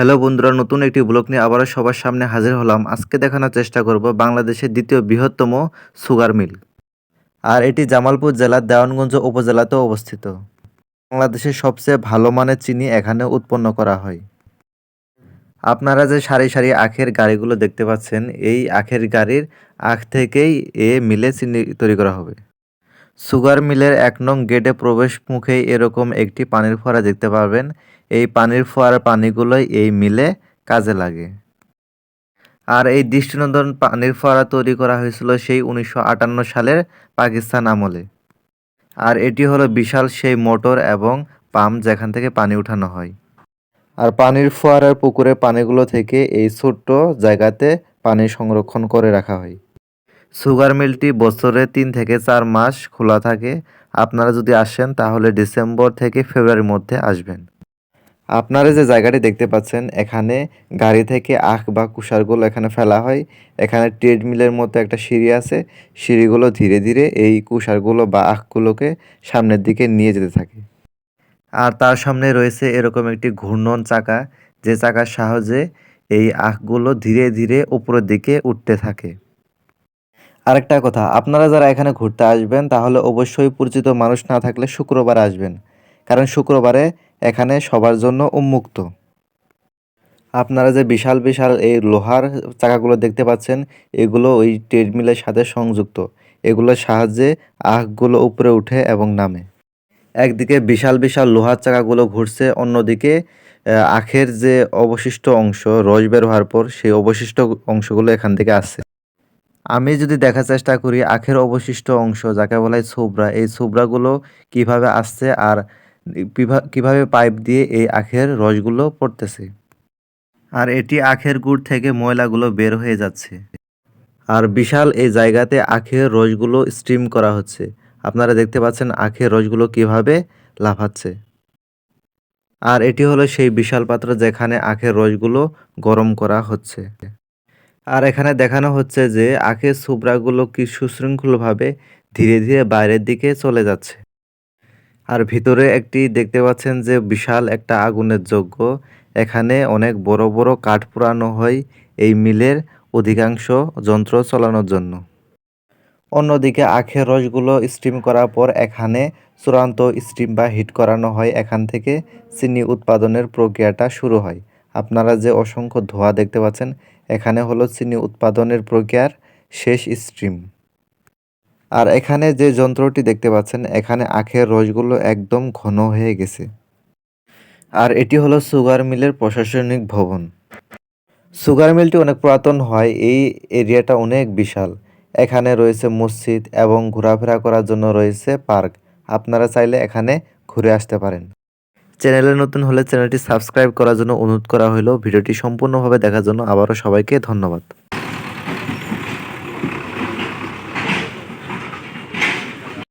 Hello বন্ধুরা, নতুন একটি ব্লগ নিয়ে আবারও সবার সামনে হাজির হলাম। আজকে দেখানোর চেষ্টা করব বাংলাদেশের দ্বিতীয় বৃহত্তম সুগার মিল। আর এটি জামালপুর জেলার দেওয়ানগঞ্জ উপজেলাতেও অবস্থিত। বাংলাদেশের সবচেয়ে ভালো মানের চিনি এখানে উৎপন্ন করা হয়। আপনারা যে সারি সারি আখের গাড়িগুলো দেখতে পাচ্ছেন, এই আখের গাড়ির আখ থেকেই এ মিলে চিনি তৈরি করা হবে। সুগার মিলের এক নং গেটে প্রবেশ মুখেই এরকম একটি পানির ফোয়ারা দেখতে পাবেন। এই পানির ফোয়ারার পানিগুলোই এই মিলে কাজে লাগে। আর এই দৃষ্টিনন্দন পানির ফোয়ারা তৈরি করা হয়েছিল সেই উনিশশো আটান্ন সালের পাকিস্তান আমলে। আর এটি হলো বিশাল সেই মোটর এবং পাম্প যেখান থেকে পানি উঠানো হয়। আর পানির ফোয়ারার পুকুরের পানিগুলো থেকে এই ছোট্ট জায়গাতে পানি সংরক্ষণ করে রাখা হয়। সুগার মিলটি বছরে তিন থেকে চার মাস খোলা থাকে। আপনারা যদি আসেন, তাহলে ডিসেম্বর থেকে ফেব্রুয়ারির মধ্যে আসবেন। আপনারা যে জায়গাটি দেখতে পাচ্ছেন, এখানে গাড়ি থেকে আখ বা কুষারগুলো এখানে ফেলা হয়। এখানে ট্রেডমিলের মতো একটা সিঁড়ি আছে। সিঁড়িগুলো ধীরে ধীরে এই কুষারগুলো বা আখগুলোকে সামনের দিকে নিয়ে যেতে থাকে। আর তার সামনে রয়েছে এরকম একটি ঘূর্ণন চাকা। যে চাকার সাহায্যে এই আখগুলো ধীরে ধীরে উপরের দিকে উঠতে থাকে। আরেকটা কথা, আপনারা যারা এখানে ঘুরতে আসবেন, তাহলে অবশ্যই পরিচিত মানুষ না থাকলে শুক্রবার আসবেন। কারণ শুক্রবারে এখানে সবার জন্য উন্মুক্ত। আপনারা যে বিশাল বিশাল এই লোহার চাকাগুলো দেখতে পাচ্ছেন, এগুলো ওই ট্রেডমিলের সাথে সংযুক্ত। এগুলোর সাহায্যে আখগুলো উপরে উঠে এবং নামে। একদিকে বিশাল বিশাল লোহার চাকাগুলো ঘুরছে, অন্যদিকে আখের যে অবশিষ্ট অংশ, রস বের হওয়ার পর সেই অবশিষ্ট অংশগুলো এখান থেকে আসছে। আমি যদি দেখার চেষ্টা করি, আখের অবশিষ্ট অংশ, যাকে বলা হয় ছোবরা, এই ছোবরাগুলো কীভাবে আসছে আর কিভা- কীভাবে পাইপ দিয়ে এই আখের রসগুলো পড়তেছে? আর এটি আখের গুড় থেকে ময়লাগুলো বের হয়ে যাচ্ছে। আর বিশাল এই জায়গাতে আখের রসগুলো স্টিম করা হচ্ছে। আপনারা দেখতে পাচ্ছেন আখের রসগুলো কীভাবে লাফাচ্ছে। আর এটি হলো সেই বিশাল পাত্র যেখানে আখের রসগুলো গরম করা হচ্ছে। আর এখানে দেখানো হচ্ছে যে আখের ছোবরাগুলো কি সুশৃঙ্খলভাবে ধীরে ধীরে বাইরের দিকে চলে যাচ্ছে। আর ভিতরে একটি দেখতে পাচ্ছেন যে বিশাল একটা আগুনের যজ্ঞ। এখানে অনেক বড় বড় কাঠ পোড়ানো হয় এই মিলের অধিকাংশ যন্ত্র চালানোর জন্য। অন্যদিকে আখের রসগুলো স্টিম করার পর এখানে চূড়ান্ত স্টিম বা হিট করানো হয়। এখান থেকে চিনি উৎপাদনের প্রক্রিয়াটা শুরু হয়। আপনারা যে অসংখ্য ধোঁয়া দেখতে পাচ্ছেন এখানে হলো চিনি উৎপাদনের প্রক্রিয়ার শেষ স্ট্রিম। আর এখানে যে যন্ত্রটি দেখতে পাচ্ছেন, এখানে আখের রসগুলো একদম ঘন হয়ে গেছে। আর এটি হলো সুগার মিলের প্রশাসনিক ভবন। সুগার মিলটি অনেক পুরাতন হয়, এই এরিয়াটা অনেক বিশাল। এখানে রয়েছে মসজিদ এবং ঘোরাফেরা করার জন্য রয়েছে পার্ক। আপনারা চাইলে এখানে ঘুরে আসতে পারেন। চ্যানেলে নতুন হলে চ্যানেলটি সাবস্ক্রাইব করার জন্য অনুরোধ করা হলো ভিডিওটি সম্পূর্ণভাবে দেখার জন্য আবারও সবাইকে ধন্যবাদ।